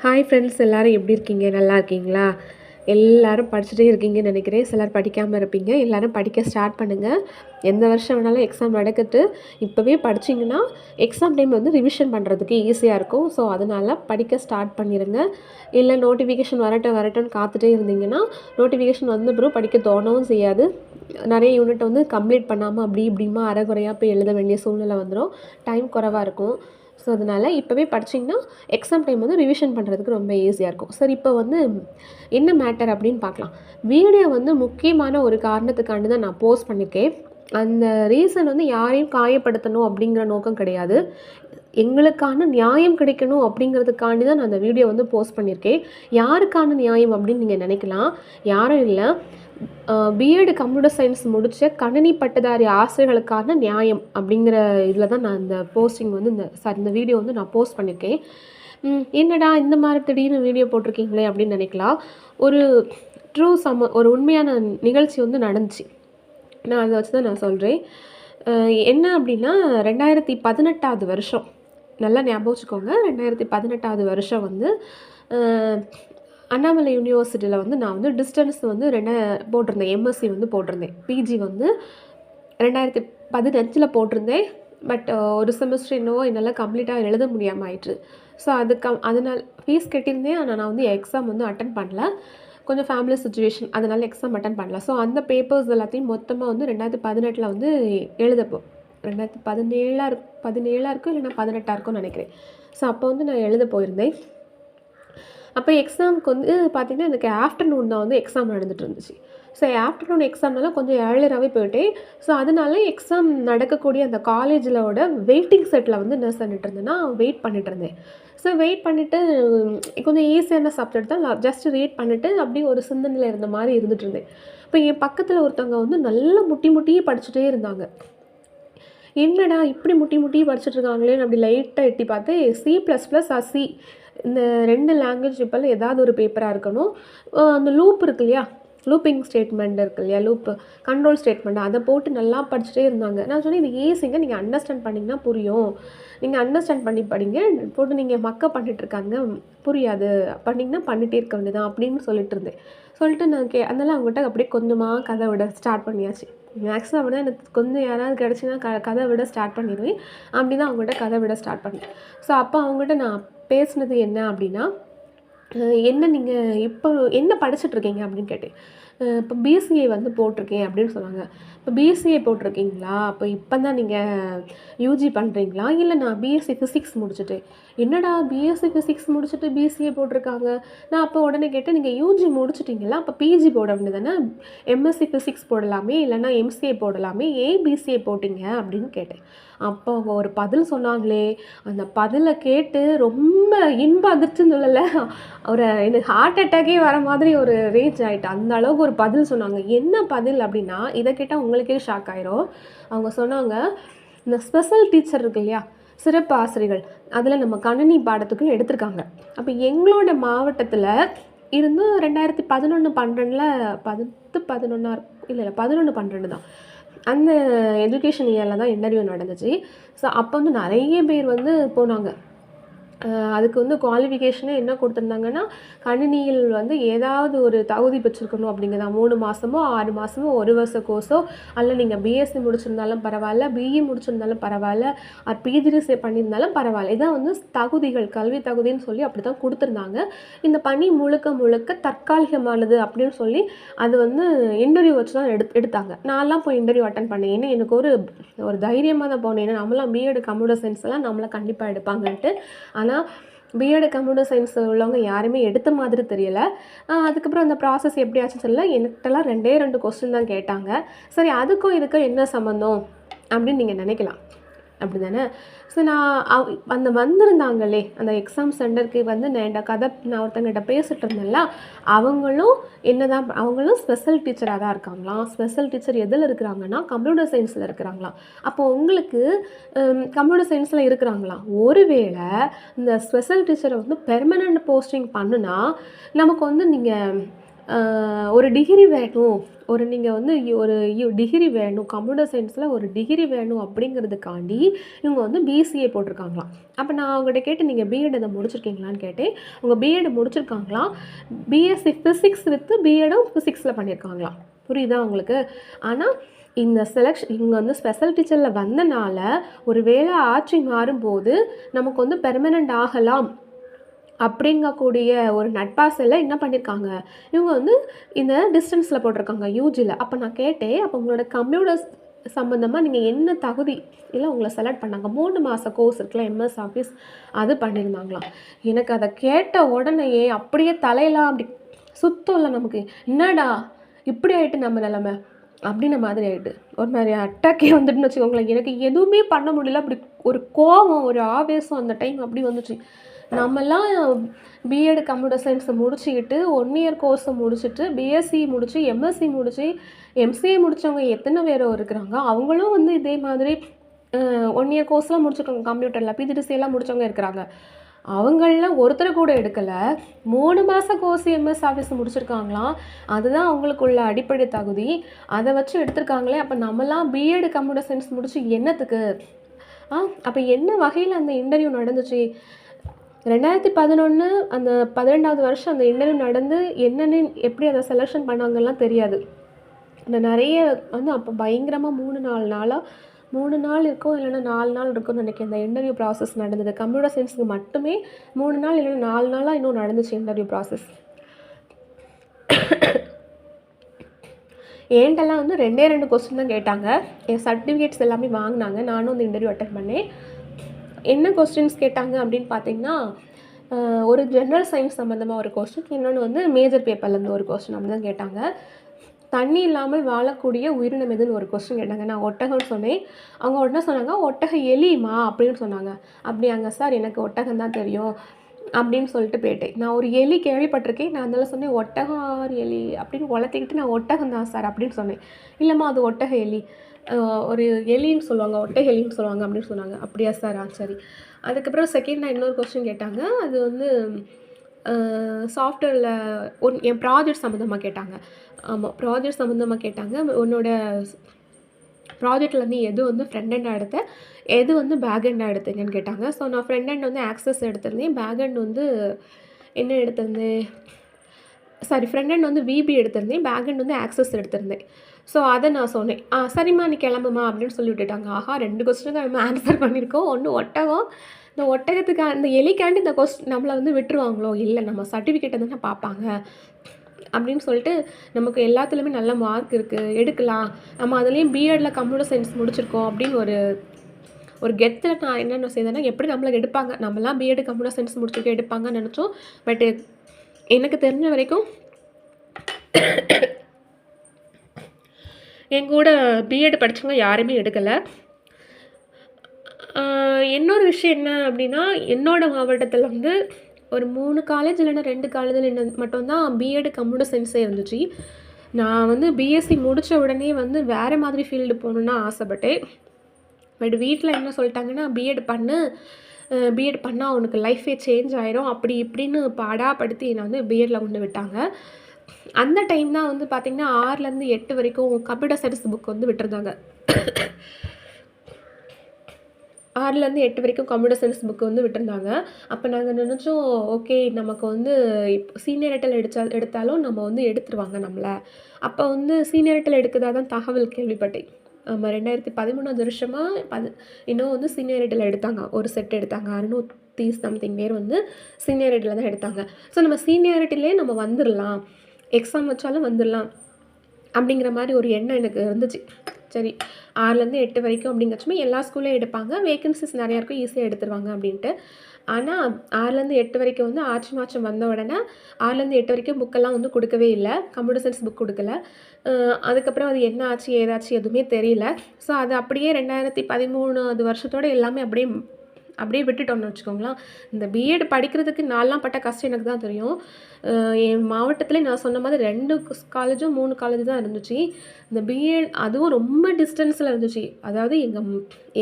Hi friends எல்லோரும் எப்படி இருக்கீங்க? நல்லா இருக்கீங்களா? எல்லோரும் படிச்சுட்டே இருக்கீங்கன்னு நினைக்கிறேன். சிலர் படிக்காமல் இருப்பீங்க. எல்லோரும் படிக்க ஸ்டார்ட் பண்ணுங்கள் எந்த வருஷம் வேணாலும் எக்ஸாம் நடக்கட்டு. இப்போவே படிச்சிங்கன்னா எக்ஸாம் டைம் வந்து ரிவிஷன் பண்ணுறதுக்கு ஈஸியாக இருக்கும். ஸோ அதனால் படிக்க ஸ்டார்ட் பண்ணிடுங்க இல்லை நோட்டிஃபிகேஷன் வரட்டும் வரட்டும்னு காத்துட்டே இருந்தீங்கன்னா நோட்டிஃபிகேஷன் வந்த பிறகு படிக்க தோணவும் செய்யாது. நிறைய யூனிட் வந்து கம்ப்ளீட் பண்ணாமல் அப்படி இப்படிமா அரைகுறையாக போய் எழுத வேண்டிய சூழ்நிலை வந்துடும் டைம் குறைவாக இருக்கும். ஸோ அதனால் இப்போவே படிச்சிங்கன்னா எக்ஸாம் டைம் வந்து ரிவிஷன் பண்ணுறதுக்கு ரொம்ப ஈஸியாக இருக்கும். சரி இப்போ வந்து என்ன மேட்டர் அப்படின்னு பார்க்கலாம். வீடியோ வந்து முக்கியமான ஒரு காரணத்துக்காண்டி தான் நான் போஸ்ட் பண்ணியிருக்கேன் அந்த ரீசன் வந்து யாரையும் காயப்படுத்தணும் அப்படிங்கிற நோக்கம் கிடையாது. எங்களுக்கான நியாயம் கிடைக்கணும் அப்படிங்கிறதுக்காண்டி தான் நான் அந்த வீடியோ வந்து போஸ்ட் பண்ணியிருக்கேன் யாருக்கான நியாயம் அப்படின்னு நீங்கள் நினைக்கலாம். யாரும் இல்லை. பிஎட் கம்ப்யூட்டர் சயின்ஸ் முடித்த கணினி பட்டதாரி ஆசிரியர்களுக்கான நியாயம் அப்படிங்கிற இதில் தான் நான் இந்த போஸ்டிங் வந்து இந்த சாரி இந்த வீடியோ வந்து நான் போஸ்ட் பண்ணியிருக்கேன். என்னடா இந்த மாதிரி திடீர்னு வீடியோ போட்டிருக்கீங்களே அப்படின்னு நினைக்கலாம். ஒரு ட்ரூ சம ஒரு உண்மையான நிகழ்ச்சி வந்து நடந்துச்சு. நான் அதை வச்சு தான் நான் சொல்கிறேன் என்ன அப்படின்னா ரெண்டாயிரத்தி பதினெட்டாவது வருஷம். நல்லா ஞாபகம் வச்சுக்கோங்க. ரெண்டாயிரத்தி பதினெட்டாவது வருஷம் வந்து அண்ணாமலை யூனிவர்சிட்டியில் வந்து நான் வந்து டிஸ்டன்ஸ் வந்து ரெண்டு போட்டிருந்தேன். எம்எஸ்சி வந்து போட்டிருந்தேன். பிஜி வந்து ரெண்டாயிரத்தி பதினஞ்சில் போட்டிருந்தேன். பட் ஒரு செமஸ்டர் என்னவோ என்னால் கம்ப்ளீட்டாக எழுத முடியாமல் ஆயிற்று. ஸோ அதுக்கு அதனால் ஃபீஸ் கட்டியிருந்தேன் ஆனால் நான் வந்து எக்ஸாம் வந்து அட்டன் பண்ணல. கொஞ்சம் ஃபேமிலி சுச்சுவேஷன் அதனால் எக்ஸாம் அட்டன் பண்ணல. ஸோ அந்த பேப்பர்ஸ் எல்லாத்தையும் மொத்தமாக வந்து ரெண்டாயிரத்தி பதினெட்டில் வந்து எழுதப்போ ரெண்டாயிரத்தி பதினேழாக இருக் பதினேழாக இருக்கும் இல்லைன்னா பதினெட்டாக இருக்கும்னு நினைக்கிறேன். ஸோ அப்போ வந்து நான் எழுத போயிருந்தேன். அப்போ எக்ஸாமுக்கு வந்து பார்த்திங்கன்னா எனக்கு ஆஃப்டர்நூன் தான் வந்து எக்ஸாம் நடந்துட்டு இருந்துச்சு. ஸோ ஆஃப்டர்நூன் எக்ஸாம்னால கொஞ்சம் ஏர்லியராகவே போயிட்டேன். ஸோ அதனால எக்ஸாம் நடக்கக்கூடிய அந்த காலேஜிலோட வெயிட்டிங் செட்டில் வந்து என்ன பண்ணிட்டு இருந்தேன்னா வெயிட் பண்ணிட்டு இருந்தேன். ஸோ வெயிட் பண்ணிவிட்டு கொஞ்சம் ஈஸியான சப்ஜெக்ட் தான். ஜஸ்ட் ரீட் பண்ணிவிட்டு அப்படியே ஒரு சிந்தனையில் இருந்த மாதிரி இருந்துட்டு இருந்தேன். இப்போ என் பக்கத்தில் ஒருத்தவங்க வந்து நல்லா முட்டி முட்டியே படிச்சுட்டே இருந்தாங்க. என்னடா இப்படி முட்டி முட்டி படிச்சுட்டு இருக்காங்களேன்னு அப்படி லைட்டாக எட்டி பார்த்து சி ப்ளஸ் ப்ளஸ் சி இந்த ரெண்டு லாங்குவேஜ் இப்போல்லாம் ஏதாவது ஒரு பேப்பராக இருக்கணும். அந்த லூப் இருக்கு இல்லையா? லூப்பிங் ஸ்டேட்மெண்ட் இருக்கு இல்லையா? லூப் கண்ட்ரோல் ஸ்டேட்மெண்ட் அதை போட்டு நல்லா படிச்சுட்டே இருந்தாங்க. நான் சொன்னேன் இது ஈஸிங்க நீங்கள் அண்டர்ஸ்டாண்ட் பண்ணிங்கன்னா புரியும். நீங்கள் அண்டர்ஸ்டாண்ட் பண்ணி படிங்க. போட்டு நீங்கள் மக்க பண்ணிட்டு இருக்காங்க. புரியாது. பண்ணிங்கன்னா பண்ணிகிட்டே இருக்க வேண்டியதான் அப்படின்னு சொல்லிட்டு இருந்தேன். சொல்லிட்டு நான் கே அதனால் அவங்ககிட்ட அப்படியே கொஞ்சமாக கதை விட ஸ்டார்ட் பண்ணியாச்சு. மேக்ஸிமம் அப்படிதான் எனக்கு கொஞ்சம் யாராவது கிடச்சின்னா க கதை விட ஸ்டார்ட் பண்ணிடுவேன். அப்படி தான் அவங்ககிட்ட கதை விட ஸ்டார்ட் பண்ணேன். ஸோ அப்போ அவங்ககிட்ட நான் பேசுனது என்ன அப்படின்னா என்ன நீங்கள் இப்போ என்ன படிச்சுட்ருக்கீங்க அப்படின்னு கேட்டேன். இப்போ பிசிஏ வந்து போட்டிருக்கேன் அப்படின்னு சொன்னாங்க. இப்போ பிசிஏ போட்டிருக்கீங்களா? அப்போ இப்போ தான் நீங்கள் யூஜி பண்ணுறீங்களா இல்லை நான் பிஎஸ்சி ஃபிசிக்ஸ் முடிச்சுட்டு என்னடா பிஎஸ்சி ஃபிசிக்ஸ் முடிச்சுட்டு பிசிஏ போட்டிருக்காங்க? நான் அப்போ உடனே கேட்டேன் நீங்கள் யூஜி முடிச்சிட்டிங்களா? அப்போ பிஜி போட வேண்டியதானே எம்எஸ்சி ஃபிசிக்ஸ் போடலாமே இல்லைன்னா எம்சிஏ போடலாமே ஏன் பிசிஏ போட்டிங்க? அப்படின்னு கேட்டேன். அப்போ அவங்க ஒரு பதில் சொன்னாங்களே அந்த பதிலை கேட்டு ரொம்ப இன்ப அதிர்ச்சின்னு சொல்லலை ஒரு எனக்கு ஹார்ட் அட்டாக்கே வர மாதிரி ஒரு ரேஞ்ச் ஆகிட்டு அந்த அளவுக்கு ஒரு பதில் சொன்னாங்க. என்ன பதில் அப்படின்னா இதை கேட்டால் உங்களுக்கே ஷாக் ஆயிரும். அவங்க சொன்னாங்க இந்த ஸ்பெஷல் டீச்சர் இருக்கு இல்லையா சிறப்பு ஆசிரியர்கள் அதில் நம்ம கணினி பாடத்துக்கும் எடுத்திருக்காங்க. அப்போ எங்களோட மாவட்டத்தில் இருந்து ரெண்டாயிரத்தி பதினொன்று பன்னெண்டில் பத்து பதினொன்றா இல்லை இல்லை பதினொன்று பன்னெண்டு தான். அந்த எஜுகேஷன் இயரில் தான் இன்டர்வியூ நடந்துச்சு. ஸோ அப்போ வந்து நிறைய பேர் வந்து போனாங்க. அதுக்கு வந்து குவாலிஃபிகேஷனே என்ன கொடுத்துருந்தாங்கன்னா கணினியில் வந்து ஏதாவது ஒரு தகுதி பெற்றிருக்கணும் அப்படிங்கிறதா. மூணு மாதமோ ஆறு மாதமோ ஒரு வருஷ கோர்ஸோ அல்ல நீங்கள் பிஎஸ்சி முடிச்சிருந்தாலும் பரவாயில்ல பிஇ முடிச்சிருந்தாலும் பரவாயில்ல ஆர் பிஜிடிசி பண்ணியிருந்தாலும் பரவாயில்ல. இதான் வந்து தகுதிகள் கல்வி தகுதின்னு சொல்லி அப்படி தான் கொடுத்துருந்தாங்க. இந்த பணி முழுக்க முழுக்க தற்காலிகமானது அப்படின்னு சொல்லி அது வந்து இன்டர்வியூ வச்சு தான் எடு எடுத்தாங்க. நான்லாம் போய் இன்டர்வியூ அட்டன் பண்ணேன். ஏன்னா எனக்கு ஒரு ஒரு தைரியமாக தான் போனேன். ஏன்னா நம்மளாம் பிஎட் கம்ப்யூட்டர் சயின்ஸ்லாம் எல்லாம் கண்டிப்பாக எடுப்பாங்கன்ட்டு. ஆனால் பிஎட் கம்ப்யூட்டர் சயின்ஸ் உள்ளவங்க யாருமே எடுத்த மாதிரி தெரியல. ஆஹ் அதுக்கப்புறம் அந்த ப்ராசஸ் எப்படி ஆச்சுன்னு தெரியல. என்கிட்டலாம் ரெண்டே ரெண்டு கொஸ்டின் தான் கேட்டாங்க. சரி அதுக்கும் இதுக்கும் என்ன சம்மந்தம் அப்படின்னு நீங்கள் நினைக்கலாம். அப்படி தானே ஸோ நான் அந்த வந்திருந்தாங்களே அந்த எக்ஸாம் சென்டருக்கு வந்து நான் என்கிட்ட கதை நான் ஒருத்தங்கிட்ட பேசிட்டு இருந்தேன்ல அவங்களும் என்னதான் அவங்களும் ஸ்பெஷல் டீச்சராக தான் இருக்காங்களாம். ஸ்பெஷல் டீச்சர் எதில் இருக்கிறாங்கன்னா கம்ப்யூட்டர் சயின்ஸில் இருக்கிறாங்களாம். அப்போ உங்களுக்கு கம்ப்யூட்டர் சயின்ஸில் இருக்கிறாங்களாம். ஒருவேளை இந்த ஸ்பெஷல் டீச்சரை வந்து பெர்மனண்ட் போஸ்டிங் பண்ணுனா நமக்கு வந்து நீங்கள் ஒரு டிகிரி வேணும். ஒரு நீங்கள் வந்து ஒரு டிகிரி வேணும் கம்ப்யூட்டர் சயின்ஸில் ஒரு டிகிரி வேணும் அப்படிங்கிறதுக்காண்டி இவங்க வந்து பிசிஏ போட்டிருக்காங்களாம். அப்போ நான் அவங்ககிட்ட கேட்டு நீங்கள் பிஎட் இதை முடிச்சிருக்கீங்களான்னு கேட்டேன். உங்கள் பிஎட் முடிச்சிருக்காங்களாம். பிஎஸ்சி ஃபிசிக்ஸ் வித்து பிஎடும் ஃபிசிக்ஸில் பண்ணியிருக்காங்களாம் புரியுதா உங்களுக்கு? ஆனால் இந்த செலக்ஷன் இவங்க வந்து ஸ்பெஷல் டீச்சரில் வந்தனால ஒரு வேளை ஆட்சி மாறும்போது நமக்கு வந்து பெர்மனண்ட் ஆகலாம். அப்படிங்கக்கூடிய ஒரு நட்பாசையில் என்ன பண்ணியிருக்காங்க இவங்க வந்து இந்த டிஸ்டன்ஸில் போட்டிருக்காங்க யூஜியில் அப்போ நான் கேட்டேன் அப்போ உங்களோட கம்ப்யூட்டர் சம்மந்தமாக நீங்கள் என்ன தகுதி? இல்லை உங்களை செலக்ட் பண்ணாங்க. மூணு மாத கோர்ஸ் இருக்குல்ல எம்எஸ் ஆஃபீஸ் அது பண்ணியிருந்தாங்களாம் எனக்கு அதை கேட்ட உடனேயே அப்படியே தலையெல்லாம் அப்படி சுத்தம் இல்லை நமக்கு என்னடா இப்படி ஆகிட்டு நம்ம நிலமை? அப்படின்ன மாதிரி ஆகிட்டு ஒரு மாதிரி அட்டாக்கே வந்துட்டுன்னு வச்சுக்கோங்களேன். எனக்கு எதுவுமே பண்ண முடியல. அப்படி ஒரு கோபம் ஒரு ஆவேசம் அந்த டைம் அப்படி வந்துச்சு. நம்மலாம் பிஎட் கம்ப்யூட்டர் சயின்ஸை முடிச்சுக்கிட்டு ஒன் இயர் கோர்ஸை முடிச்சுட்டு பிஎஸ்சி முடித்து எம்எஸ்சி முடித்து எம்சிஏ முடித்தவங்க எத்தனை பேரோ இருக்கிறாங்க? அவங்களும் வந்து இதே மாதிரி ஒன் இயர் கோர்ஸ்லாம் முடிச்சிருக்காங்க கம்ப்யூட்டரில் பிஜிடிசி எல்லாம் இருக்கிறாங்க. அவங்களெலாம் ஒருத்தர் கூட எடுக்கலை. மூணு மாத கோர்ஸ் எம்எஸ் ஆஃபீஸ் முடிச்சிருக்காங்களாம். அதுதான் அவங்களுக்குள்ள அடிப்படை தகுதி. அதை வச்சு எடுத்திருக்காங்களே அப்போ நம்மலாம் பிஎட் கம்ப்யூட்டர் சயின்ஸ் முடித்து என்னத்துக்கு? ஆ அப்போ என்ன வகையில் அந்த இன்டர்வியூ நடந்துச்சு? ரெண்டாயிரத்தி பதினொன்று அந்த பதிரெண்டாவது வருஷம் அந்த இன்டர்வியூ நடந்து என்னென்னு எப்படி அதை செலெக்ஷன் பண்ணாங்கலாம் தெரியாது. இந்த நிறைய வந்து அப்போ பயங்கரமாக மூணு நாலு நாளாக மூணு நாள் இருக்கும் இல்லைன்னா நாலு நாள் இருக்கும்னு நினைக்கிறேன். இந்த இன்டர்வியூ ப்ராசஸ் நடந்தது. கம்ப்யூட்டர் சயின்ஸுக்கு மட்டுமே மூணு நாள் இல்லைன்னா நாலு நாளாக இன்னும் நடந்துச்சு இன்டர்வியூ ப்ராசஸ் என்கிட்டலாம் வந்து ரெண்டே ரெண்டு கொஸ்டின் தான் கேட்டாங்க. என் சர்டிஃபிகேட்ஸ் எல்லாமே வாங்கினாங்க. நானும் அந்த இன்டர்வியூ அட்டன் பண்ணேன். என்ன கொஸ்டின்ஸ் கேட்டாங்க அப்படின்னு பார்த்தீங்கன்னா ஒரு ஜென்ரல் சயின்ஸ் சம்மந்தமாக ஒரு கொஸ்டின் இன்னொன்று வந்து மேஜர் பேப்பர்லேருந்து ஒரு கொஸ்டின் அப்படி தான் கேட்டாங்க. தண்ணி இல்லாமல் வாழக்கூடிய உயிரினம் எதுன்னு ஒரு கொஸ்டின் கேட்டாங்க. நான் ஒட்டகம்னு சொன்னேன். அவங்க உடனே சொன்னாங்க ஒட்டக எலியுமா அப்படின்னு சொன்னாங்க. அப்படியாங்க சார் எனக்கு ஒட்டகம் தான் தெரியும் அப்படின்னு சொல்லிட்டு போயிட்டேன். நான் ஒரு எலி கேள்விப்பட்டிருக்கேன். நான் அதனால சொன்னேன் ஒட்டகம் ஆர் எலி அப்படின்னு வளர்த்திக்கிட்டு நான் ஒட்டகம் தான் சார் அப்படின்னு சொன்னேன். இல்லைம்மா அது ஒட்டக எலி. ஒரு எலின்னு சொல்லுவாங்க ஒட்டை எலின்னு சொல்லுவாங்க அப்படின்னு சொன்னாங்க. அப்படியா சார் ஆ சரி. அதுக்கப்புறம் செகண்ட் நான் இன்னொரு கொஸ்டின் கேட்டாங்க. அது வந்து சாஃப்ட்வேரில் ஒன் என் ப்ராஜெக்ட் சம்மந்தமாக கேட்டாங்க. ஆமாம் ப்ராஜெக்ட் சம்மந்தமாக கேட்டாங்க. உன்னோட ப்ராஜெக்டில் நீ எது வந்து ஃப்ரண்ட் ஹேண்டாக எடுத்த எது வந்து பேக் ஹேண்டாக எடுத்தீங்கன்னு கேட்டாங்க. ஸோ நான் ஃப்ரண்ட் ஹேண்ட் வந்து ஆக்சஸ் எடுத்திருந்தேன். பேக் ஹேண்ட் வந்து என்ன எடுத்திருந்தேன்? சாரி ஃப்ரண்ட் ஹேண்ட் வந்து விபி எடுத்திருந்தேன். பேக் ஹேண்ட் வந்து ஆக்சஸ் எடுத்திருந்தேன். ஸோ அதை நான் சொன்னேன். ஆ சரிம்மா நீ கிளம்புமா அப்படின்னு சொல்லி விட்டுட்டாங்க. ஆஹா ரெண்டு கொஸ்டினுக்கு நம்ம ஆன்சர் பண்ணியிருக்கோம். ஒன்று ஒட்டகம். இந்த ஒட்டகத்துக்கு அந்த எலிக்காண்டி இந்த கொஸ்டின் நம்மளை வந்து விட்டுருவாங்களோ? இல்லை நம்ம சர்டிஃபிகேட்டை தானே பார்ப்பாங்க. அப்படின்னு சொல்லிட்டு நமக்கு எல்லாத்துலேயுமே நல்ல மார்க் இருக்குது எடுக்கலாம். நம்ம அதுலேயும் பிஎட்டில் கம்ப்யூட்டர் சயின்ஸ் முடிச்சிருக்கோம் அப்படின்னு ஒரு ஒரு கெத்தில் நான் என்னென்ன செய்தேன்னா எப்படி நம்மளை எடுப்பாங்க? நம்மலாம் பிஎட் கம்ப்யூட்டர் சயின்ஸ் முடிச்சிருக்க எடுப்பாங்கன்னு நினச்சோம். பட்டு எனக்கு தெரிஞ்ச வரைக்கும் எங்கூட பிஎட் படித்தவங்க யாருமே எடுக்கலை. இன்னொரு விஷயம் என்ன அப்படின்னா என்னோடய மாவட்டத்தில் வந்து ஒரு மூணு காலேஜ் இல்லைன்னா ரெண்டு காலேஜில் என்ன மட்டும்தான் பிஎட் கம்ப்யூட்டர் சயின்ஸே இருந்துச்சு. நான் வந்து பிஎஸ்சி முடித்த உடனே வந்து வேறு மாதிரி ஃபீல்டு போகணுன்னு ஆசைப்பட்டேன். பட் வீட்டில் என்ன சொல்லிட்டாங்கன்னா பிஎட் பண்ணு. பிஎட் பண்ணால் உனக்கு லைஃபே சேஞ்ச் ஆயிரும். அப்படி இப்படின்னு பாடாப்படுத்தி என்னை வந்து பிஎட்டில் கொண்டு விட்டாங்க. அந்த டைம் தான் வந்து பார்த்திங்கன்னா ஆறுலேருந்து எட்டு வரைக்கும் கம்ப்யூட்டர் சயின்ஸ் புக் வந்து விட்டுருந்தாங்க. ஆறுலேருந்து எட்டு வரைக்கும் கம்ப்யூட்டர் சயின்ஸ் புக்கு வந்து விட்டுருந்தாங்க. அப்போ நாங்கள் நினச்சோம் ஓகே நமக்கு வந்து இப்போ சீனியரிட்டியில் எடுத்தா எடுத்தாலும் நம்ம வந்து எடுத்துருவாங்க நம்மளை. அப்போ வந்து சீனியரிட்டியில் எடுக்கிறதா தான் தகவல் கேள்விப்பட்டேன். நம்ம ரெண்டாயிரத்தி பதிமூணாவது வருஷமாக பது இன்னும் வந்து சீனியரிட்டியில் எடுத்தாங்க. ஒரு செட் எடுத்தாங்க. அறுநூற்றி சம்திங் பேர் வந்து சீனியரிட்டியில் தான் எடுத்தாங்க. ஸோ நம்ம சீனியாரிட்டிலே நம்ம வந்துடலாம் எக்ஸாம் வச்சாலும் வந்துடலாம். அப்படிங்கிற மாதிரி ஒரு எண்ணம் எனக்கு இருந்துச்சு. சரி ஆறுலேருந்து எட்டு வரைக்கும் அப்படிங்கச்சுமே எல்லா ஸ்கூல்லையும் எடுப்பாங்க. வேகன்சிஸ் நிறையா இருக்கும் ஈஸியாக எடுத்துருவாங்க அப்படின்ட்டு. ஆனால் ஆறுலேருந்து எட்டு வரைக்கும் வந்து ஆட்சி மாற்றம் வந்த உடனே ஆறுலேருந்து எட்டு வரைக்கும் புக்கெல்லாம் வந்து கொடுக்கவே இல்லை. கம்ப்யூட்டர் சயின்ஸ் புக் கொடுக்கல. அதுக்கப்புறம் அது என்ன ஆச்சு ஏதாச்சு எதுவுமே தெரியல. ஸோ அது அப்படியே ரெண்டாயிரத்தி பதிமூணாவது வருஷத்தோட எல்லாமே அப்படியே அப்படியே விட்டுட்டோம்னு வச்சுக்கோங்களேன். இந்த பிஎட் படிக்கிறதுக்கு நாலாம் பட்ட கஷ்டம் எனக்கு தான் தெரியும். என் மாவட்டத்தில் நான் சொன்ன மாதிரி ரெண்டு காலேஜும் மூணு காலேஜ் தான் இருந்துச்சு. இந்த பிஎட் அதுவும் ரொம்ப டிஸ்டன்ஸில் இருந்துச்சு. அதாவது எங்கள்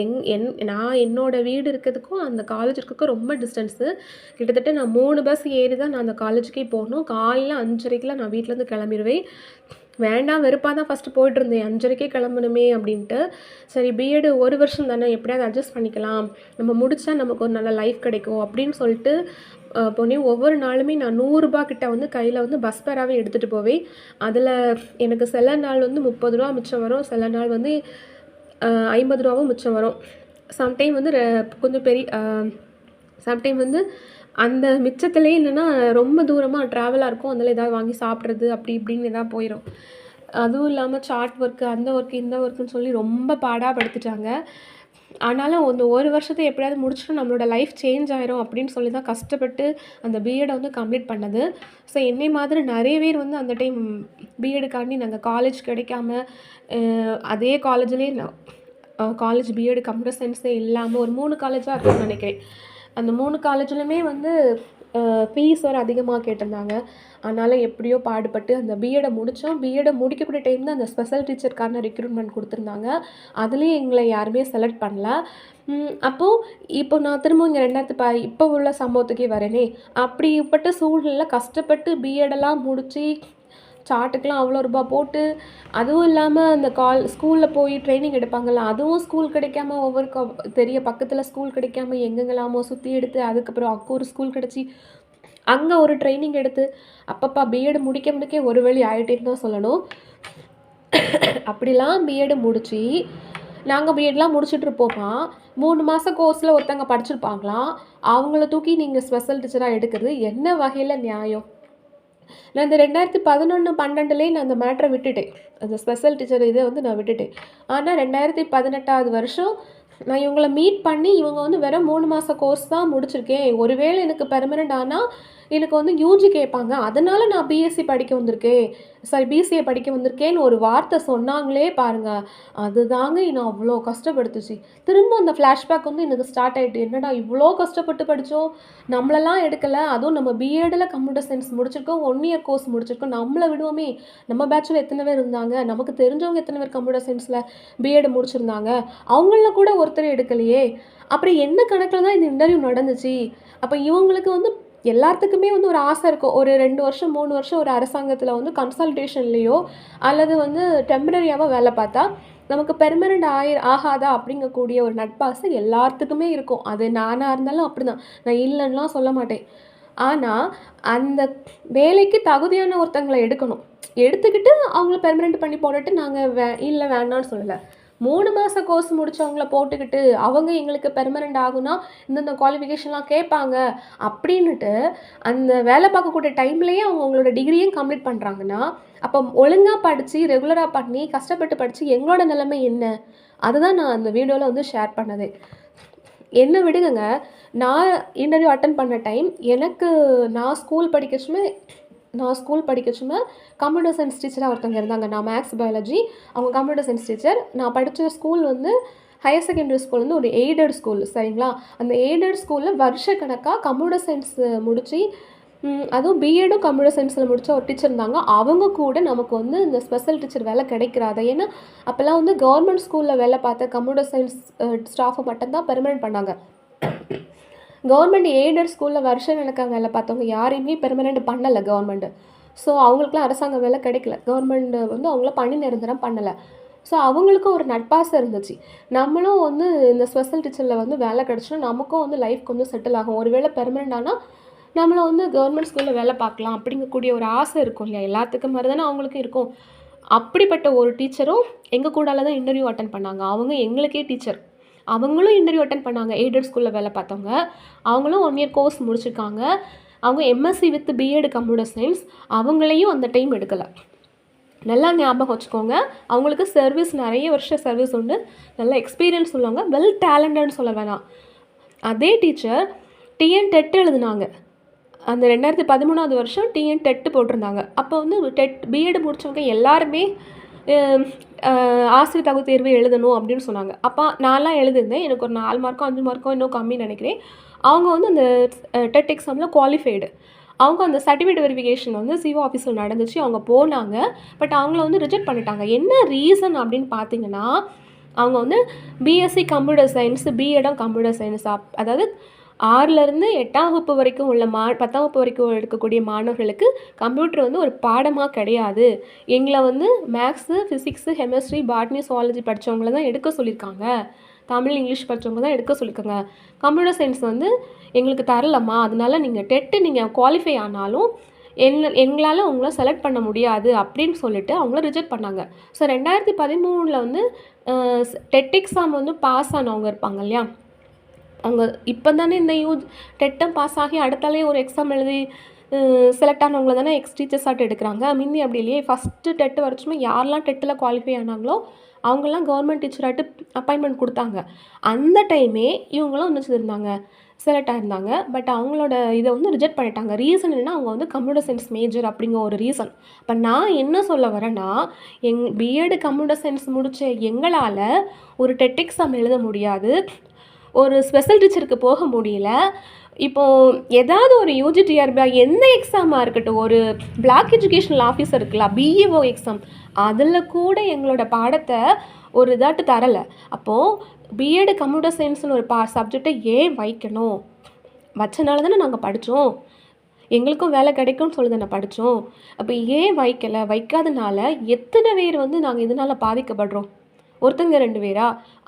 எங் என் நான் என்னோட வீடு இருக்கிறதுக்கும் அந்த காலேஜ் இருக்கிறதுக்கும் ரொம்ப டிஸ்டன்ஸு கிட்டத்தட்ட நான் மூணு பஸ் ஏறி தான் நான் அந்த காலேஜுக்கே போகணும். காலையில் அஞ்சரைக்கெலாம் நான் வீட்டிலேருந்து கிளம்பிடுவேன். வேண்டாம் வெறுப்பாக தான் ஃபஸ்ட்டு போயிட்டுருந்தேன் அஞ்சரைக்கே கிளம்பணுமே அப்படின்ட்டு. சரி பிஎட் ஒரு வருஷம் தானே எப்படியாவது அட்ஜஸ்ட் பண்ணிக்கலாம். நம்ம முடித்தா நமக்கு ஒரு நல்ல லைஃப் கிடைக்கும் அப்படின்னு சொல்லிட்டு போனே ஒவ்வொரு நாளுமே நான் நூறுரூபா கிட்ட வந்து கையில் வந்து பஸ் பேராகவே எடுத்துகிட்டு போவேன். அதில் எனக்கு சில நாள் வந்து முப்பது ரூபா மிச்சம் வரும். சில நாள் வந்து ஐம்பது ரூபாவும் மிச்சம் வரும். சம்டைம் வந்து கொஞ்சம் பெரிய சம்டைம் வந்து அந்த மிச்சத்துலேயே என்னென்னா ரொம்ப தூரமாக ட்ராவலாக இருக்கும். அதில் ஏதாவது வாங்கி சாப்பிட்றது அப்படி இப்படின்னு தான் போயிடும் அதுவும் இல்லாமல் சார்ட் ஒர்க்கு அந்த ஒர்க்கு இந்த ஒர்க்குன்னு சொல்லி ரொம்ப பாடாப்படுத்திட்டாங்க ஆனாலும் அந்த ஒரு வருஷத்தை எப்படியாவது முடிச்சுட்டு நம்மளோட லைஃப் சேஞ்ச் ஆயிரும் அப்படின்னு சொல்லி தான் கஷ்டப்பட்டு அந்த பிஎடை வந்து கம்ப்ளீட் பண்ணது. ஸோ என்னை மாதிரி நிறைய பேர் வந்து அந்த டைம் பிஎடுக்காண்டி நாங்கள் காலேஜ் கிடைக்காம அதே காலேஜ்லேயே காலேஜ் பிஎட் கம்ப்யூட்டர் சயின்ஸே இல்லாமல் ஒரு மூணு காலேஜாக இருக்கும்னு நினைக்கிறேன். அந்த மூணு காலேஜ்லையுமே வந்து ஃபீஸ் வேறு அதிகமாக கேட்டிருந்தாங்க. அதனால் எப்படியோ பாடுபட்டு அந்த பிஎடை முடித்தோம் பிஎடை முடிக்கக்கூடிய டைம் தான் அந்த ஸ்பெஷல் டீச்சருக்கான ரெக்ரூட்மெண்ட் கொடுத்துருந்தாங்க. அதுலேயும் எங்களை யாருமே செலக்ட் பண்ணல. அப்போது இப்போ நான் திரும்ப இங்கே ரெண்டாயிரத்து ப இப்போ உள்ள சம்பவத்துக்கே வரேனே. அப்படிப்பட்ட சூழ்நிலை கஷ்டப்பட்டு பிஎடெல்லாம் முடித்து சார்ட்டுக்கெலாம் அவ்வளோ ரூபா போட்டு அதுவும் இல்லாமல் அந்த கால் ஸ்கூலில் போய் ட்ரைனிங் எடுப்பாங்கள்ல அதுவும் ஸ்கூல் கிடைக்காம ஒவ்வொரு கா தெரிய பக்கத்தில் ஸ்கூல் கிடைக்காம எங்கெங்கெல்லாமோ சுற்றி எடுத்து அதுக்கப்புறம் அங்கே ஒரு ஸ்கூல் கிடச்சி அங்கே ஒரு ட்ரைனிங் எடுத்து அப்பப்பா பிஎட் முடிக்க முடிக்க ஒரு வழி ஆகிட்டேன்னு தான் சொல்லணும். அப்படிலாம் பிஎட் முடித்து நாங்கள் பிஎட்லாம் முடிச்சுட்டு மூணு மாத கோர்ஸில் ஒருத்தங்க படிச்சிருப்பாங்களாம் அவங்கள தூக்கி நீங்கள் ஸ்பெஷல் டீச்சராக எடுக்கிறது என்ன வகையில் நியாயம்? நான் இந்த ரெண்டாயிரத்தி பதினொன்று பன்னெண்டுலேயே நான் அந்த மேட்ரை விட்டுட்டேன். அந்த ஸ்பெஷல் டீச்சர் இதை வந்து நான் விட்டுட்டேன். ஆனால் ரெண்டாயிரத்தி பதினெட்டாவது வருஷம் நான் இவங்கள மீட் பண்ணி இவங்க வந்து வெறும் மூணு மாத கோர்ஸ் தான் முடிச்சிருக்கேன். ஒருவேளை எனக்கு பெர்மனண்ட் ஆனால் எனக்கு வந்து யூஜி கேட்பாங்க. அதனால நான் பிஎஸ்சி படிக்க வந்திருக்கேன். சாரி பிசிஏ படிக்க வந்திருக்கேன்னு ஒரு வார்த்தை சொன்னாங்களே பாருங்கள் அதுதாங்க இன்னும் அவ்வளோ கஷ்டப்படுத்துச்சு. திரும்ப அந்த ஃப்ளாஷ்பேக் வந்து எனக்கு ஸ்டார்ட் ஆகிட்டு என்னடா இவ்வளோ கஷ்டப்பட்டு படித்தோம் நம்மளெல்லாம் எடுக்கலை. அதுவும் நம்ம பிஎடில் கம்ப்யூட்டர் சயின்ஸ் முடிச்சிருக்கோம். ஒன் இயர் கோர்ஸ் முடிச்சிருக்கோம். நம்மளை விடுவோமே. நம்ம பேட்சில் எத்தனை பேர் இருந்தாங்க? நமக்கு தெரிஞ்சவங்க எத்தனை பேர் கம்ப்யூட்டர் சயின்ஸில் பிஎட் முடிச்சிருந்தாங்க? அவங்கள கூட ஒருத்தர் எடுக்கலையே. அப்புறம் என்ன கணக்கில் தான் இந்த இன்டர்வியூ நடந்துச்சு? அப்போ இவங்களுக்கு வந்து எல்லாத்துக்குமே வந்து ஒரு ஆசை இருக்கும். ஒரு ரெண்டு வருஷம் மூணு வருஷம் ஒரு அரசாங்கத்தில் வந்து கன்சல்டேஷன்லேயோ அல்லது வந்து டெம்பரரியாவோ வேலை பார்த்தா நமக்கு பெர்மனண்ட் ஆயி ஆகாதா அப்படிங்கக்கூடிய ஒரு நட்பாசை எல்லாத்துக்குமே இருக்கும். அது நானாக இருந்தாலும் அப்படிதான். நான் இல்லைன்னா சொல்ல மாட்டேன். ஆனால் அந்த வேலைக்கு தகுதியான ஒருத்தங்களை எடுக்கணும். எடுத்துக்கிட்டு அவங்கள பெர்மனெண்ட் பண்ணி போட்டுட்டு நாங்கள் வே இல்லை வேணாம்னு சொல்லலை. மூணு மாத கோர்ஸ் முடித்தவங்கள போட்டுக்கிட்டு அவங்க எங்களுக்கு பெர்மனெண்ட் ஆகுனா இந்தந்த குவாலிஃபிகேஷன்லாம் கேட்பாங்க. அப்படின்னுட்டு அந்த வேலை பார்க்கக்கூடிய டைம்லேயே அவங்க அவங்களோட டிகிரியும் கம்ப்ளீட் பண்ணுறாங்கன்னா அப்போ ஒழுங்காக படித்து ரெகுலராக பண்ணி கஷ்டப்பட்டு படித்து எங்களோட நிலைமை என்ன? அதுதான் நான் அந்த வீடியோவில் வந்து ஷேர் பண்ணது. என்ன விடுங்க நான் இன்டர்வியூ அட்டன் பண்ண டைம் எனக்கு நான் ஸ்கூல் படிக்கிறச்சுமே நான் ஸ்கூல் படிக்கச்சுமே கம்ப்யூட்டர் சயின்ஸ் டீச்சராக ஒருத்தவங்க இருந்தாங்க. நான் மேக்ஸ் பயாலஜி அவங்க கம்ப்யூட்டர் சயின்ஸ் டீச்சர் நான் படித்த ஸ்கூல் வந்து ஹையர் செகண்டரி ஸ்கூல் வந்து ஒரு எய்டட் ஸ்கூல் சரிங்களா? அந்த எய்டட் ஸ்கூலில் வருஷக்கணக்காக கம்ப்யூட்டர் சயின்ஸ் முடித்து அதுவும் பிஎடும் கம்ப்யூட்டர் சயின்ஸில் முடித்த ஒரு டீச்சர் இருந்தாங்க. அவங்க கூட நமக்கு வந்து இந்த ஸ்பெஷல் டீச்சர் வேலை கிடைக்கிறாது ஏன்னா அப்போல்லாம் வந்து கவர்மெண்ட் ஸ்கூலில் வேலை பார்த்த கம்ப்யூட்டர் சயின்ஸ் ஸ்டாஃபை மட்டும்தான் பெர்மனெண்ட் பண்ணாங்க. கவர்மெண்ட் எய்டட் ஸ்கூலில் வருஷம் கணக்காக வேலை பார்த்தவங்க யாரையுமே பெர்மனெண்ட் பண்ணலை கவர்மெண்ட்டு ஸோ அவங்களுக்குலாம் அரசாங்க வேலை கிடைக்கல. கவர்மெண்ட் வந்து அவங்கள பணி நிரந்தரம் பண்ணலை. ஸோ அவங்களுக்கும் ஒரு நட்பாசை இருந்துச்சு. நம்மளும் வந்து இந்த ஸ்பெஷல் டீச்சரில் வந்து வேலை கிடச்சினா நமக்கும் வந்து லைஃப் கொஞ்சம் செட்டில் ஆகும். ஒருவேளை பெர்மனெண்ட் ஆனால் நம்மளும் வந்து கவர்மெண்ட் ஸ்கூலில் வேலை பார்க்கலாம் அப்படிங்கக்கூடிய ஒரு ஆசை இருக்கும் இல்லையா? எல்லாத்துக்கும் மாதிரி தானே அவங்களுக்கும் இருக்கும். அப்படிப்பட்ட ஒரு டீச்சரும் எங்கள் கூடால தான் இன்டர்வியூ அட்டன் பண்ணாங்க. அவங்க எங்களுக்கே டீச்சர் அவங்களும் இன்டர்வியூ அட்டன் பண்ணாங்க. எய்டட் ஸ்கூலில் வேலை பார்த்தவங்க. அவங்களும் ஒன் இயர் கோர்ஸ் முடிச்சிருக்காங்க. அவங்க MSc with BEd computer science அவங்களையும் அந்த டைம் எடுக்கலை. நல்லா ஞாபகம் வச்சுக்கோங்க. அவங்களுக்கு சர்வீஸ் நிறைய வருஷம் சர்வீஸ் உண்டு. நல்ல எக்ஸ்பீரியன்ஸ் உள்ளவங்க. வெல் டேலண்டட்னு சொல்ல வேணாம் அதே டீச்சர் டிஎன் டெட் எழுதுனாங்க. அந்த ரெண்டாயிரத்தி பதிமூணாவது வருஷம் டிஎன் டெட்டு போட்டிருந்தாங்க. அப்போ வந்து டெட் பிஎட் முடித்தவங்க எல்லாருமே ஆசிரியர் தகுதி தேர்வு எழுதணும் அப்படின்னு சொன்னாங்க. அப்போ நான்லாம் எழுதியிருந்தேன். எனக்கு ஒரு நாலு மார்க்கோ அஞ்சு மார்க்கோ இன்னும் கம்மி நினைக்கிறேன். அவங்க வந்து அந்த டெட் எக்ஸாமில் குவாலிஃபைடு. அவங்க அந்த சர்டிஃபிகேட் வெரிஃபிகேஷன் வந்து சிஓ ஆஃபீஸில் நடந்துச்சு. அவங்க போனாங்க. பட் அவங்கள வந்து ரிஜெக்ட் பண்ணிட்டாங்க. என்ன ரீசன் அப்படின்னு பார்த்தீங்கன்னா அவங்க வந்து பிஎஸ்சி கம்ப்யூட்டர் சயின்ஸ் பிஎடும் கம்ப்யூட்டர் சயின்ஸ். அதாவது ஆறுலேருந்து எட்டாம் வகுப்பு வரைக்கும் உள்ள மா பத்தாம் வகுப்பு வரைக்கும் எடுக்கக்கூடிய மாணவர்களுக்கு கம்ப்யூட்டர் வந்து ஒரு பாடமாக கிடையாது. எங்களை வந்து maths physics chemistry botany zoology படித்தவங்கள தான் எடுக்க சொல்லியிருக்காங்க. தமிழ் இங்கிலீஷ் படித்தவங்க தான் எடுக்க சொல்லியிருக்காங்க. கம்ப்யூட்டர் சயின்ஸ் வந்து எங்களுக்கு தரலம்மா. அதனால நீங்கள் டெட்டு நீங்கள் குவாலிஃபை ஆனாலும் என்ன எங்களால் உங்களை செலக்ட் பண்ண முடியாது அப்படின்னு சொல்லிட்டு அவங்கள ரிஜெக்ட் பண்ணாங்க. ஸோ ரெண்டாயிரத்தி பதிமூணில் வந்து டெட் எக்ஸாம் வந்து பாஸ் ஆனவங்க இருப்பாங்க இல்லையா? அவங்க இப்போ தானே இந்த யூ டெட்டம் பாஸ் ஆகி அடுத்தாலே ஒரு எக்ஸாம் எழுதி செலக்ட் ஆனவங்கள தானே எக்ஸ் டீச்சர்ஸ் எடுக்கிறாங்க. முந்தி அப்படி இல்லையே. ஃபஸ்ட்டு டெட்டு வரைச்சுமே யாரெல்லாம் டெட்டில் குவாலிஃபை ஆனாங்களோ அவங்கெல்லாம் கவர்மெண்ட் டீச்சராகிட்டு அப்பாயின்மெண்ட் கொடுத்தாங்க. அந்த டைமே இவங்களும் என்ன இருந்தாங்க செலக்ட் ஆயிருந்தாங்க. பட் அவங்களோட இதை வந்து ரிஜெக்ட் பண்ணிட்டாங்க. ரீசன் என்னென்னா அவங்க வந்து கம்ப்யூட்டர் சயின்ஸ் மேஜர் அப்படிங்கிற ஒரு ரீசன் இப்போ நான் என்ன சொல்ல வரேன்னா எங் பிஎட் கம்ப்யூட்டர் சயின்ஸ் முடித்த எங்களால் ஒரு டெட் எக்ஸாம் எழுத முடியாது. ஒரு ஸ்பெஷல் டீச்சருக்கு போக முடியல. இப்போது ஏதாவது ஒரு யூஜி டிஆர்பியாக எந்த எக்ஸாமாக இருக்கட்டும் ஒரு பிளாக் எஜுகேஷனல் ஆஃபீஸர் இருக்குல்ல பிஇஓ எக்ஸாம் அதில் கூட எங்களோட பாடத்தை ஒரு இதாட்டு தரலை. அப்போது பிஎட் கம்ப்யூட்டர் சயின்ஸ்னு ஒரு பா சப்ஜெக்டை ஏன் வைக்கணும்? வச்சனால தானே நாங்கள் படித்தோம் எங்களுக்கும் வேலை கிடைக்கும்னு சொல்லி தானே படித்தோம் அப்போ ஏன் வைக்கலை? வைக்காதனால எத்தனை பேர் வந்து நாங்கள் இதனால் பாதிக்கப்படுறோம்? ஒருத்தங்க ரெண்டு பேரா?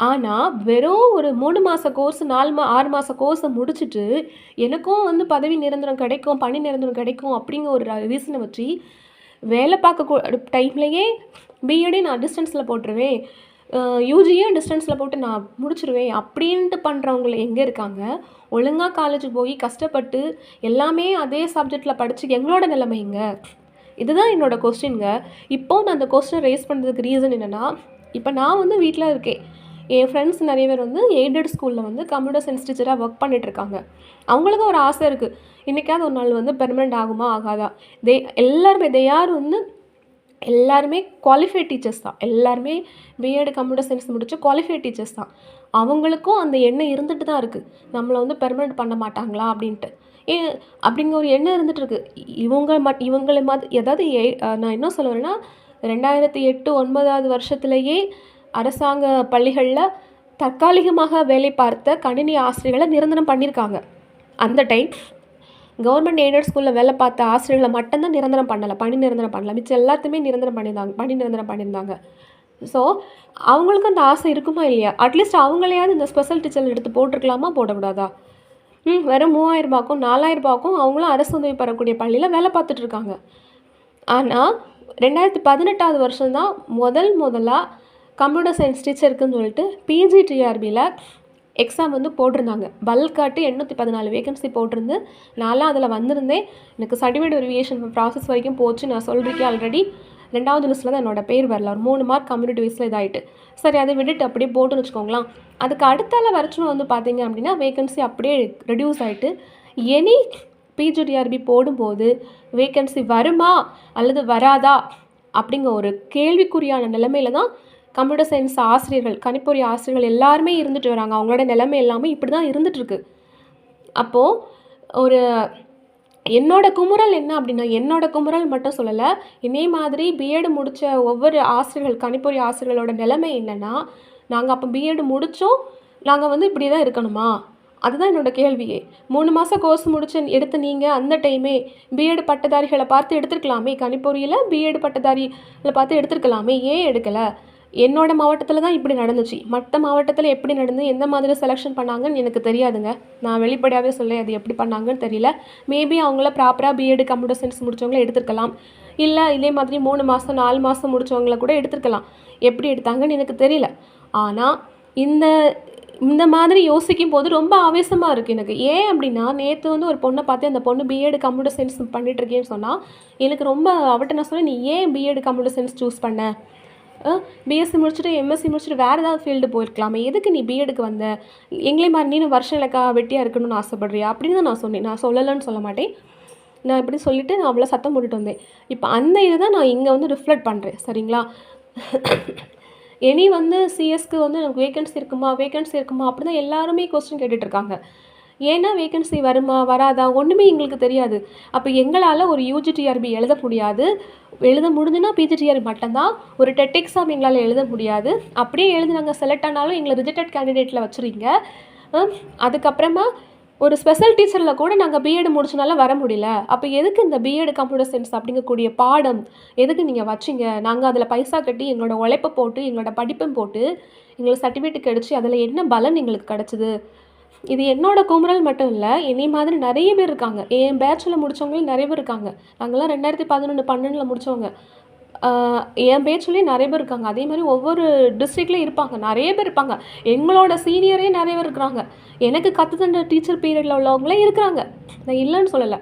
ஆனால் வெறும் ஒரு மூணு மாத கோர்ஸ் நாலு மா ஆறு மாத கோர்ஸை முடிச்சுட்டு எனக்கும் வந்து பதவி நிரந்தரம் கிடைக்கும் பணி நிரந்தரம் கிடைக்கும் அப்படிங்கிற ஒரு ரீசனை வச்சு வேலை பார்க்க டைம்லையே பிஎடே நான் டிஸ்டன்ஸில் போட்டுருவேன். யூஜியும் டிஸ்டன்ஸில் போட்டு நான் முடிச்சிருவேன் அப்படின்ட்டு பண்ணுறவங்க எங்கே இருக்காங்க? ஒழுங்காக காலேஜுக்கு போய் கஷ்டப்பட்டு எல்லாமே அதே சப்ஜெக்டில் படித்து எங்களோட நிலைமைங்க இதுதான் என்னோடய கொஸ்டின்ங்க இப்போ நான் அந்த கொஸ்டினை ரேஸ் பண்ணுறதுக்கு ரீசன் என்னென்னா இப்போ நான் வந்து வீட்டில் இருக்கேன். என் ஃப்ரெண்ட்ஸ் நிறைய பேர் வந்து எய்டட் ஸ்கூலில் வந்து கம்ப்யூட்டர் சயின்ஸ் டீச்சராக ஒர்க் பண்ணிகிட்ருக்காங்க அவங்களுக்கும் ஒரு ஆசை இருக்குது இன்றைக்காவது ஒரு நாள் வந்து பெர்மனெண்ட் ஆகுமா ஆகாதா? தே எல்லாருமே தே யார் வந்து எல்லாருமே குவாலிஃபைட் டீச்சர்ஸ் தான். எல்லாருமே பிஎட் கம்ப்யூட்டர் சயின்ஸ் முடித்த குவாலிஃபைட் டீச்சர்ஸ் தான். அவங்களுக்கும் அந்த எண்ணம் இருந்துட்டு தான் இருக்குது நம்மளை வந்து பெர்மனெண்ட் பண்ண மாட்டாங்களா அப்படின்ட்டு. ஏ அப்படிங்கிற ஒரு எண்ணம் இருந்துட்டு இருக்கு. இவங்க மட் இவங்களை மாதிரி ஏதாவது ஏ- நான் என்ன சொல்ல வரேன்னா ரெண்டாயிரத்தி எட்டு ஒன்பதாவது வருஷத்துலேயே அரசாங்க பள்ளிகளில் தற்காலிகமாக வேலை பார்த்த கணினி ஆசிரியர்களை நிரந்தரம் பண்ணியிருக்காங்க. அந்த டைம் கவர்மெண்ட் எய்டட் ஸ்கூலில் வேலை பார்த்த ஆசிரியர்களை மட்டும்தான் நிரந்தரம் பண்ணலை பணி நிரந்தரம் பண்ணல. மிச்சம் எல்லாத்தையுமே நிரந்தரம் பண்ணியிருந்தாங்க பணி நிரந்தரம் பண்ணியிருந்தாங்க. ஸோ அவங்களுக்கு அந்த ஆசை இருக்குமா இல்லையா? அட்லீஸ்ட் அவங்களையாவது இந்த ஸ்பெஷல் டீச்சர் எடுத்து போட்டிருக்கலாமா போடக்கூடாதா? ம் வெறும் மூவாயிரரூபாக்கும் ரூபாய்க்கும் அவங்களும் அரசு உதவி பெறக்கூடிய பள்ளியில் வேலை பார்த்துட்ருக்காங்க ஆனால் ரெண்டாயிரத்தி பதினெட்டாவது வருஷம்தான் முதல் முதலாக கம்ப்யூட்டர் சயின்ஸ் டீச்சருக்குன்னு சொல்லிட்டு பிஜி டிஆர்பியில் எக்ஸாம் வந்து போட்டிருந்தாங்க. பல்காட்டு எண்ணூற்றி பதினாலு வேகன்சி போட்டிருந்து நான்லாம் அதில் வந்திருந்தேன். எனக்கு சர்டிஃபிகேட் வெரிவியேஷன் ப்ராசஸ் வரைக்கும் போச்சு. நான் சொல்கிறேன் ஆல்ரெடி ரெண்டாவது லிஸ்ட்டில் தான் என்னோட பேர் வரல. ஒரு மூணு மார்க் கம்யூனிட்டி வைஸில் இதாகிட்டு சரி அதை விட்டுட்டு அப்படியே போட்டுன்னு வச்சுக்கோங்களேன். அதுக்கு அடுத்தால வரைச்சும் வந்து பார்த்தீங்க அப்படின்னா வேகன்சி அப்படியே ரெடியூஸ் ஆகிட்டு எனி பிஜிடிஆர்பி போடும்போது வேகன்சி வருமா? அல்லது வராதா? அப்படிங்கிற ஒரு கேள்விக்குறியான நிலைமையில தான் கம்ப்யூட்டர் சயின்ஸ் ஆசிரியர்கள் கணிப்பொறி ஆசிரியர்கள் எல்லாருமே இருந்துட்டு வராங்க. அவங்களோட நிலைமை எல்லாமே இப்படி தான் இருந்துகிட்ருக்கு அப்போது ஒரு என்னோட குமுறல் என்ன அப்படின்னா என்னோட குமுறல் மட்டும் சொல்லலை. இதே மாதிரி பிஎட் முடித்த ஒவ்வொரு ஆசிரியர்கள் கணிப்பொறி ஆசிரியர்களோட நிலைமை என்னென்னா நாங்கள் அப்போ பிஎட் முடித்தோம் நாங்கள் வந்து இப்படி தான் இருக்கணுமா? அதுதான் என்னோட கேள்வியே. மூணு மாதம் கோர்ஸ் முடிச்சு எடுத்த நீங்கள் அந்த டைமே பிஎட் பட்டதாரிகளை பார்த்து எடுத்துருக்கலாமே? கணிப்பொறியில் பிஎட் பட்டதாரிகளை பார்த்து எடுத்துருக்கலாமே? ஏன் எடுக்கலை? என்னோட மாவட்டத்தில் தான் இப்படி நடந்துச்சு. மற்ற மாவட்டத்தில் எப்படி நடந்து எந்த மாதிரி செலெக்ஷன் பண்ணாங்கன்னு எனக்கு தெரியாதுங்க. நான் வெளிப்படையாகவே சொல்ல அது எப்படி பண்ணாங்கன்னு தெரியல. மேபி அவங்கள ப்ராப்பராக பிஎட் கம்ப்யூட்டர் சயின்ஸ் முடித்தவங்கள எடுத்திருக்கலாம். இல்லை இதே மாதிரி மூணு மாதம் நாலு மாதம் முடித்தவங்கள கூட எடுத்திருக்கலாம். எப்படி எடுத்தாங்கன்னு எனக்கு தெரியல. ஆனால் இந்த இந்த மாதிரி யோசிக்கும் போது ரொம்ப ஆவேசமாக இருக்குது எனக்கு. ஏன் அப்படின்னா நேற்று வந்து ஒரு பொண்ணை பார்த்து அந்த பொண்ணு பிஎட் கம்ப்யூட்டர் சயின்ஸ் பண்ணிட்டு இருக்கேன்னு சொன்னால் எனக்கு ரொம்ப அவட்ட நான் சொன்னேன் நீ ஏன் பிஎட் கம்ப்யூட்டர் சயின்ஸ் சூஸ் பண்ண? பிஎஸ்சி முடிச்சுட்டு எம்எஸ்சி முடிச்சுட்டு வேறு ஏதாவது ஃபீல்டு போயிருக்கலாமே. எதுக்கு நீ பிஎடுக்கு வந்த? எங்களே மாதிரி நீ வருஷம் இலக்கா வெட்டியாக இருக்கணும்னு ஆசைப்படுறியா? அப்படின்னு தான் நான் சொன்னேன். நான் சொல்லலைன்னு சொல்ல மாட்டேன். நான் இப்படி சொல்லிவிட்டு நான் அவ்வளோ சத்தம் போட்டுட்டு வந்தேன். இப்போ அந்த இதை தான் நான் இங்கே வந்து ரிஃப்ளெக்ட் பண்ணுறேன் சரிங்களா? எனி வந்து சிஎஸ்க்கு வந்து எனக்கு வேகன்சி இருக்குமா வேகன்சி இருக்குமா அப்படி தான் எல்லாருமே கொஸ்டின் கேட்டுட்ருக்காங்க. ஏன்னா வேகன்சி வருமா வராதா? ஒன்றுமே எங்களுக்கு தெரியாது. அப்போ எங்களால் ஒரு யூஜிடிஆர்பி எழுத முடியாது. எழுத முடிஞ்சுன்னா பிஜிடிஆர்பி மட்டும்தான். ஒரு டெட் எக்ஸாம் எங்களால் எழுத முடியாது. அப்படியே எழுதி நாங்கள் செலக்ட் ஆனாலும் எங்களை ரிஜெக்டட் கேண்டிடேட்டில் வச்சுருங்க. அதுக்கப்புறமா ஒரு ஸ்பெஷல் டீச்சரில் கூட நாங்கள் பிஎட் முடிச்சனால வர முடியல. அப்போ எதுக்கு இந்த பிஎட் கம்ப்யூட்டர் சயின்ஸ் அப்படிங்கக்கூடிய பாடம் எதுக்கு நீங்கள் வச்சீங்க? நாங்கள் அதில் பைசா கட்டி எங்களோட உழைப்பை போட்டு எங்களோட படிப்பும் போட்டு எங்களுக்கு சர்டிஃபிகேட் கிடச்சி அதில் என்ன பலன் எங்களுக்கு கிடச்சிது? இது என்னோட குமுறல் மட்டும் இல்லை என்னை மாதிரி நிறைய பேர் இருக்காங்க. என் பேட்சில் முடித்தவங்களும் நிறைய பேர் இருக்காங்க. நாங்கள்லாம் ரெண்டாயிரத்தி பதினொன்று பன்னெண்டில் முடித்தவங்க என் பேச்சுலேயும் நிறைய பேர் இருக்காங்க. அதே மாதிரி ஒவ்வொரு டிஸ்ட்ரிக்ட்லேயும் இருப்பாங்க. நிறைய பேர் இருப்பாங்க. எங்களோட சீனியரே நிறைய பேர் இருக்கிறாங்க. எனக்கு கற்று தந்த டீச்சர் பீரியடில் உள்ளவங்களே இருக்கிறாங்க. நான் இல்லைன்னு சொல்லலை.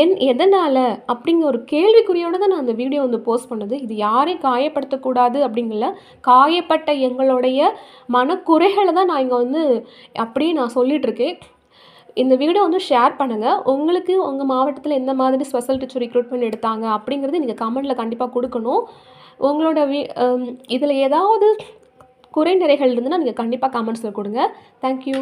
என் எதனால் அப்படிங்கிற ஒரு கேள்விக்குறியோடு தான் நான் அந்த வீடியோ வந்து போஸ்ட் பண்ணது. இது யாரையும் காயப்படுத்தக்கூடாது அப்படிங்கல. காயப்பட்ட எங்களுடைய மனக்குறைகளை தான் நான் இங்கே வந்து அப்படியே நான் சொல்லிகிட்ருக்கேன் இந்த வீடியோ வந்து ஷேர் பண்ணுங்கள் உங்களுக்கு உங்கள் மாவட்டத்தில் எந்த மாதிரி ஸ்பெஷல் டீச்சர் ரிக்ரூட்மெண்ட் எடுத்தாங்க அப்படிங்கிறது நீங்கள் கமெண்ட்டில் கண்டிப்பாக கொடுக்கணும். உங்களோட வீ இதில் ஏதாவது குறை நிறைகள் இருந்துன்னா நீங்கள் கண்டிப்பாக கமெண்ட்ஸில் கொடுங்க. தேங்க்யூ